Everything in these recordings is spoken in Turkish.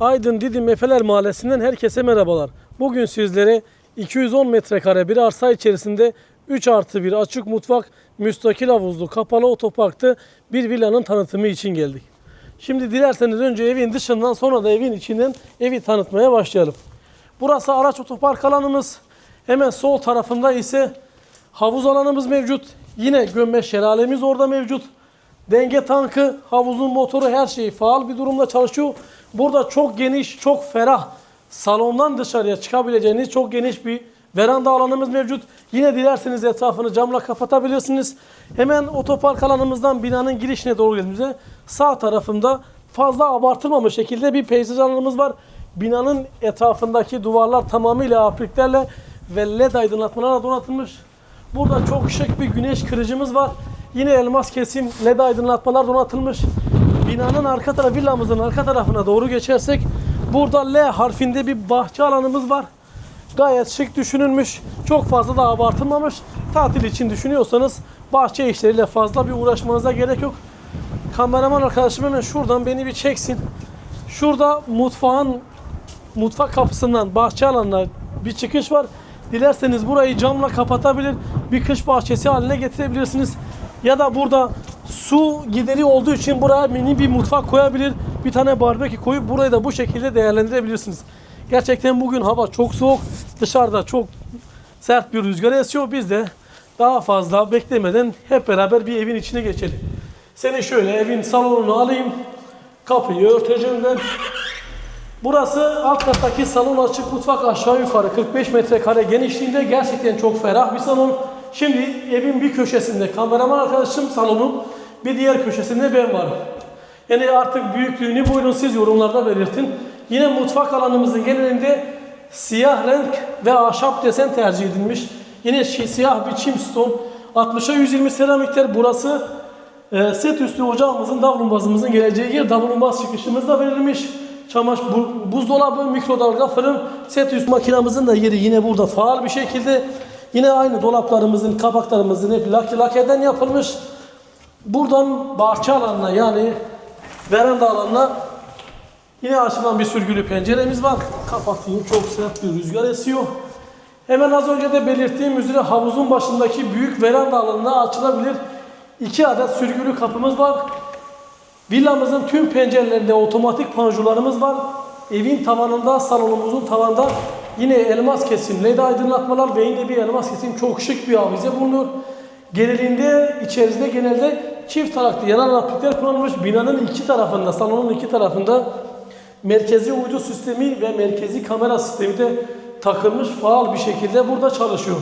Aydın Didim Efeler Mahallesi'nden herkese merhabalar. Bugün sizlere 210 metrekare bir arsa içerisinde 3 artı 1 açık mutfak, müstakil havuzlu, kapalı otoparkta bir villanın tanıtımı için geldik. Şimdi dilerseniz önce evin dışından sonra da evin içinden evi tanıtmaya başlayalım. Burası araç otopark alanımız. Hemen sol tarafında ise havuz alanımız mevcut. Yine gömme şelalemiz orada mevcut. Denge tankı, havuzun motoru her şey faal bir durumda çalışıyor. Burada çok geniş, çok ferah, salondan dışarıya çıkabileceğiniz çok geniş bir veranda alanımız mevcut. Yine dilerseniz etrafını camla kapatabilirsiniz. Hemen otopark alanımızdan binanın girişine doğru geldiğimizde sağ tarafında fazla abartılmamış şekilde bir peyzaj alanımız var. Binanın etrafındaki duvarlar tamamıyla apliklerle ve led aydınlatmalarla donatılmış. Burada çok şık bir güneş kırıcımız var. Yine elmas kesim led aydınlatmalar donatılmış. Binanın arka tarafı, villamızın arka tarafına doğru geçersek burada L harfinde bir bahçe alanımız var. Gayet şık düşünülmüş. Çok fazla da abartılmamış. Tatil için düşünüyorsanız bahçe işleriyle fazla bir uğraşmanıza gerek yok. Kameraman arkadaşım hemen şuradan beni bir çeksin. Şurada mutfağın mutfak kapısından bahçe alanına bir çıkış var. Dilerseniz burayı camla kapatabilir, bir kış bahçesi haline getirebilirsiniz. Ya da burada su gideri olduğu için buraya mini bir mutfak koyabilir. Bir tane barbekü koyup burayı da bu şekilde değerlendirebilirsiniz. Gerçekten bugün hava çok soğuk. Dışarıda çok sert bir rüzgar esiyor. Biz de daha fazla beklemeden hep beraber bir evin içine geçelim. Seni şöyle evin salonunu alayım. Kapıyı örteceğim ben. Burası alt kattaki salon açık mutfak aşağı yukarı 45 metrekare genişliğinde gerçekten çok ferah bir salon. Şimdi evin bir köşesinde kameraman arkadaşım salonun bir diğer köşesinde ben varım. Yani artık büyüklüğünü buyurun siz yorumlarda belirtin. Yine mutfak alanımızın genelinde siyah renk ve ahşap desen tercih edilmiş. Yine siyah bir çim ston. 60'a 120 seramikler burası. E, set üstü ocağımızın, davlumbazımızın geleceği yer davlumbaz çıkışımız da verilmiş. Çamaşır, bu- buzdolabı, mikrodalga, fırın, set üstü makinamızın da yeri yine burada faal bir şekilde. Yine aynı dolaplarımızın, kapaklarımızın hep lak lakeden yapılmış. Buradan bahçe alanına yani veranda alanına yine açılan bir sürgülü penceremiz var. Kapatayım çok sert bir rüzgar esiyor. Hemen az önce de belirttiğim üzere havuzun başındaki büyük veranda alanına açılabilir iki adet sürgülü kapımız var. Villamızın tüm pencerelerinde otomatik panjurlarımız var. Evin tavanında, salonumuzun tavanında yine elmas kesim, led aydınlatmalar ve yine bir elmas kesim çok şık bir avize bulunuyor. Genelinde içerisinde genelde çift taraklı yanan aplikler kullanılmış. Binanın iki tarafında, salonun iki tarafında merkezi uydu sistemi ve merkezi kamera sistemi de takılmış faal bir şekilde burada çalışıyor.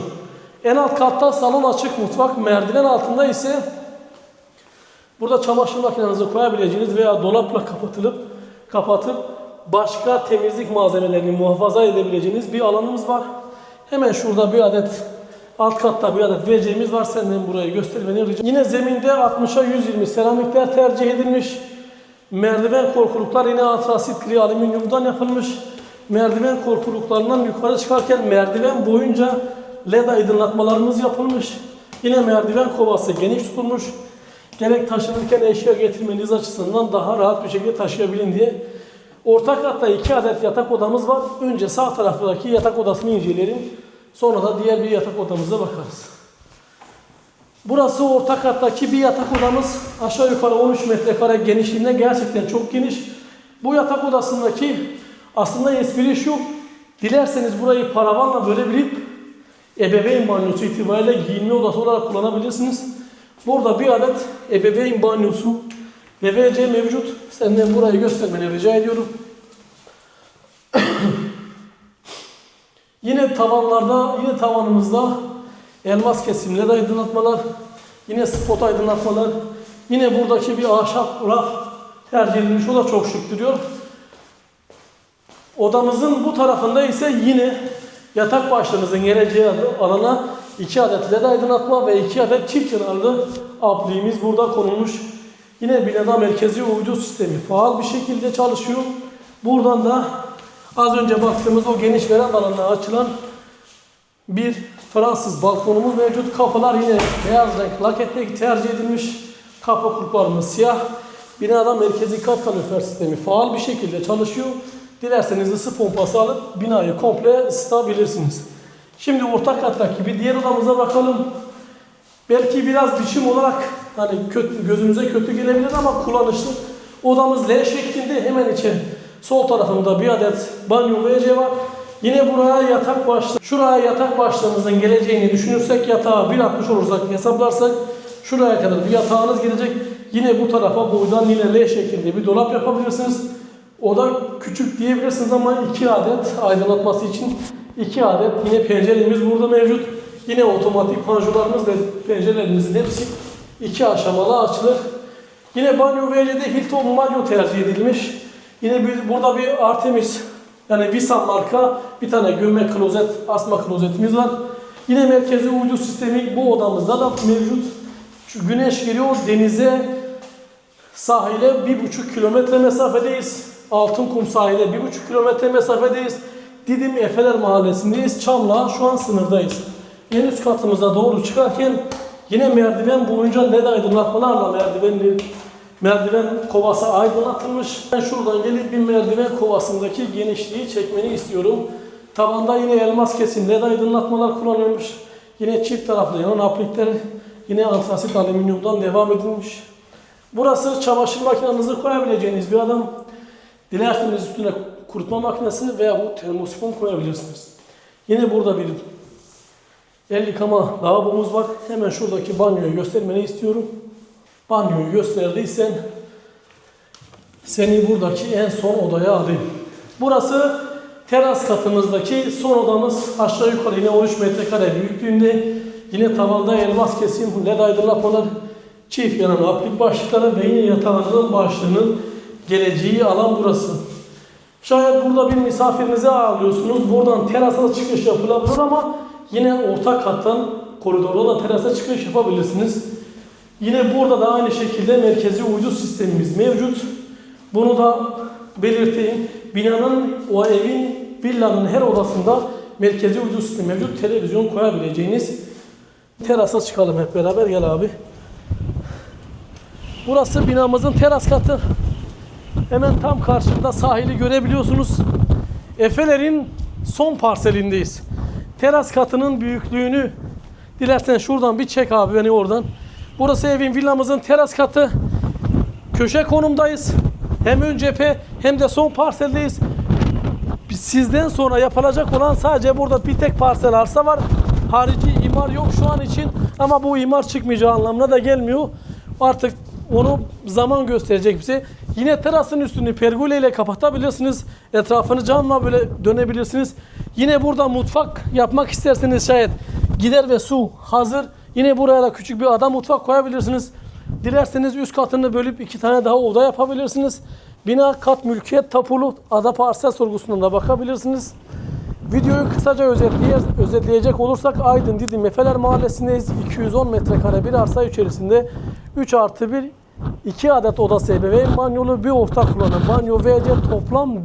En alt katta salon açık mutfak, merdiven altında ise Burada çamaşır makinenizi koyabileceğiniz veya dolapla kapatılıp kapatıp başka temizlik malzemelerini muhafaza edebileceğiniz bir alanımız var. Hemen şurada bir adet alt katta bir adet vereceğimiz var. Senden burayı göstermeni rica Yine zeminde 60'a 120 seramikler tercih edilmiş. Merdiven korkuluklar yine antrasit gri alüminyumdan yapılmış. Merdiven korkuluklarından yukarı çıkarken merdiven boyunca led aydınlatmalarımız yapılmış. Yine merdiven kovası geniş tutulmuş. Gerek taşınırken eşya getirmeniz açısından daha rahat bir şekilde taşıyabilin diye. Orta katta iki adet yatak odamız var. Önce sağ taraftaki yatak odasını inceleyelim. Sonra da diğer bir yatak odamıza bakarız. Burası orta kattaki bir yatak odamız. Aşağı yukarı 13 metrekare genişliğinde gerçekten çok geniş. Bu yatak odasındaki aslında espri şu. Dilerseniz burayı paravanla bölebilip ebeveyn banyosu itibariyle giyinme odası olarak kullanabilirsiniz. Burada bir adet ebeveyn banyosu WC mevcut. Senden burayı göstermeni rica ediyorum. yine tavanlarda, yine tavanımızda elmas kesimli aydınlatmalar, yine spot aydınlatmalar, yine buradaki bir ahşap raf tercih edilmiş. O da çok şık duruyor. Odamızın bu tarafında ise yine yatak başlığımızın geleceği alana iki adet led aydınlatma ve iki adet çift kenarlı apliğimiz burada konulmuş. Yine binada merkezi uydu sistemi faal bir şekilde çalışıyor. Buradan da az önce baktığımız o geniş veranda alanına açılan bir Fransız balkonumuz mevcut. Kapılar yine beyaz renk laketle tercih edilmiş. Kapı kulplarımız siyah. Binada merkezi kat kalorifer sistemi faal bir şekilde çalışıyor. Dilerseniz ısı pompası alıp binayı komple ısıtabilirsiniz. Şimdi orta kattaki bir diğer odamıza bakalım. Belki biraz biçim olarak hani kötü, gözünüze kötü gelebilir ama kullanışlı. Odamız L şeklinde hemen içe sol tarafında bir adet banyo WC var. Yine buraya yatak başlığı, şuraya yatak başlığımızın geleceğini düşünürsek yatağı 1.60 olursak hesaplarsak şuraya kadar bir yatağınız gelecek. Yine bu tarafa boydan yine L şeklinde bir dolap yapabilirsiniz. Oda küçük diyebilirsiniz ama iki adet aydınlatması için iki adet yine penceremiz burada mevcut. Yine otomatik panjurlarımız ve pencerelerimizin hepsi iki aşamalı açılır. Yine banyo WC'de Hilton banyo tercih edilmiş. Yine bir, burada bir Artemis yani Visan marka bir tane gömme klozet, asma klozetimiz var. Yine merkezi uydu sistemi bu odamızda da mevcut. Şu güneş geliyor denize sahile bir buçuk kilometre mesafedeyiz. Altınkum sahile bir buçuk kilometre mesafedeyiz. Didim Efeler Mahallesi'ndeyiz. Çamla şu an sınırdayız. En üst katımıza doğru çıkarken yine merdiven boyunca led aydınlatmalarla merdivenin merdiven kovası aydınlatılmış. Ben şuradan gelip bir merdiven kovasındaki genişliği çekmeni istiyorum. Tabanda yine elmas kesim led aydınlatmalar kullanılmış. Yine çift taraflı yanan aplikler yine antrasit alüminyumdan devam edilmiş. Burası çamaşır makinenizi koyabileceğiniz bir adam. Dilerseniz üstüne kurutma makinesi veya bu termosifon koyabilirsiniz. Yine burada bir el yıkama lavabomuz var. Hemen şuradaki banyoyu göstermeni istiyorum. Banyoyu gösterdiysen seni buradaki en son odaya alayım. Burası teras katımızdaki son odamız. Aşağı yukarı yine 13 metrekare büyüklüğünde. Yine tavanda elmas kesim, led aydınlatmalar, çift yanan aplik başlıkları ve yine yatağınızın başlığının geleceği alan burası. Şayet burada bir misafirinizi ağırlıyorsunuz. Buradan terasa çıkış yapılabilir ama yine orta kattan koridorda da terasa çıkış yapabilirsiniz. Yine burada da aynı şekilde merkezi uydu sistemimiz mevcut. Bunu da belirteyim. Binanın, o evin, villanın her odasında merkezi uydu sistemi mevcut. Televizyon koyabileceğiniz terasa çıkalım hep beraber. Gel abi. Burası binamızın teras katı. Hemen tam karşında sahili görebiliyorsunuz. Efeler'in son parselindeyiz. Teras katının büyüklüğünü dilersen şuradan bir çek abi beni oradan. Burası evin villamızın teras katı. Köşe konumdayız. Hem ön cephe hem de son parseldeyiz. Sizden sonra yapılacak olan sadece burada bir tek parsel arsa var. Harici imar yok şu an için ama bu imar çıkmayacağı anlamına da gelmiyor. Artık onu zaman gösterecek bize. Yine terasın üstünü pergole ile kapatabilirsiniz. Etrafını camla böyle dönebilirsiniz. Yine burada mutfak yapmak isterseniz şayet gider ve su hazır. Yine buraya da küçük bir ada mutfak koyabilirsiniz. Dilerseniz üst katını bölüp iki tane daha oda yapabilirsiniz. Bina kat mülkiyet tapulu ada parsel sorgusundan da bakabilirsiniz. Videoyu kısaca özetleye- özetleyecek olursak Aydın Didim Efeler Mahallesi'ndeyiz. 210 metrekare bir arsa içerisinde 3 artı 1 2 adet odası ebeveyn banyolu bir ortak kullanım. Banyo WC toplam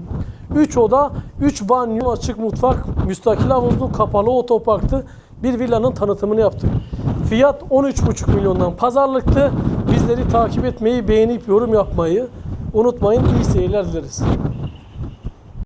3 oda 3 banyo açık mutfak müstakil havuzlu kapalı otoparktı. Bir villanın tanıtımını yaptık. Fiyat 13,5 milyondan pazarlıktı. Bizleri takip etmeyi, beğenip yorum yapmayı unutmayın. İyi seyirler dileriz.